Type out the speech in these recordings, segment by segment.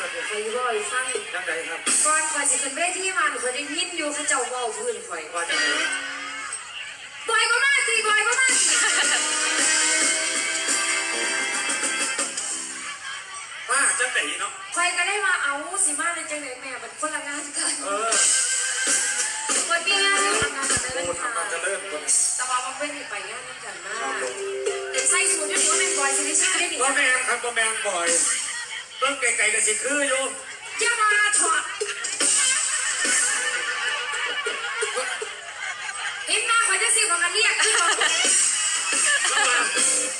ว่าท่านแบบนี้คอยบ่อยฟังยังไงครับก่อนคอยสิขึ้นเวทีมาหนูเคยได้ยินอยู่เขาเจ้าเว้าพื้นคอยว่าจะไหนบ่อยก็มาสิบ่อยก็มาสิว่าจังไหนเนาะคอยก็ได้มาเอาสิมาเลยจังไหนแม่มันคนละงานกันเออคอยมีงานทำงานกันเลยโอ้ค่ะทำมาจะเริ่มก่อนแต่ว่ามันเป็นไปงานกันมากแต่ใส่สูทอยู่นี่ว่าเป็นบอยสิริชัยได้ดิบ่แมนครับบ่แมนบ่อยเบิ่งไกลๆก็สิคืออยู่อย่ามาถอดเห็นหน้าคอยจะสิของกันเรียกที่เราว่า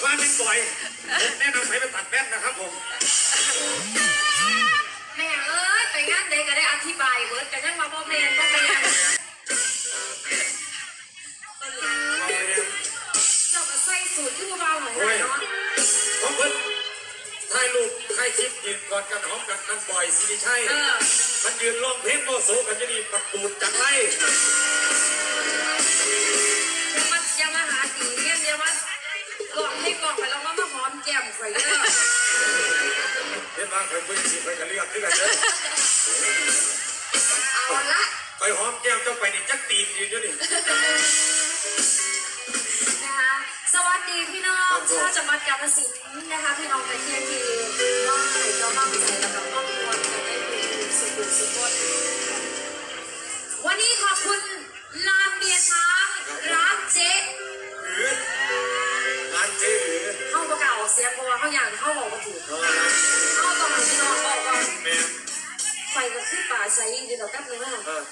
ว่าเป็นบ่อยผมแนะนำให้ไปตัดแว่นนะครับผมแม่เอ้ยไปงานใดก็ได้อธิบายเบิร์ดกันยังมาบ่แม่นบ่แม่น ถ่ายรูปถ่ายคลิปยืนกอดกันหอมกันนั่นบ่อยสิริชัยเออ มันยืนร้องเพลงโมโซกันจะนี่ปักปูดจังไรอย่ามาอย่ามาหาตีเงี้ยอย่ามาหลอกให้กล่องไปแล้วมามาหอมแก้มข่อยเด้อเห็นว่าเคยเพิ่งสิไปกันเรียกที่กันเด้อเอาละไปหอมแก้มเจ้าไปนี่จักตีนยืนอยู่นี่ พี่น้องชาจังหวัดกาฬสินนะคะพี่น้องกันเทียทีว่าเราบ้างใจกับครอบครัวจะได้ดูสุขุมสุขวันนี้ขอบคุณลานเบียร์ช้างร้านเจ๊หรือร้านเจ๊หรือเข้าประกาศออกเสียงเพราะว่าเขาอย่างเข้าบอกมาถูกเข้าต้องให้พี่น้องบอกก่อนแม่ไฟก็ขึ้นป่าใส่ยิงเดี๋ยวแป๊บนึงนะเออ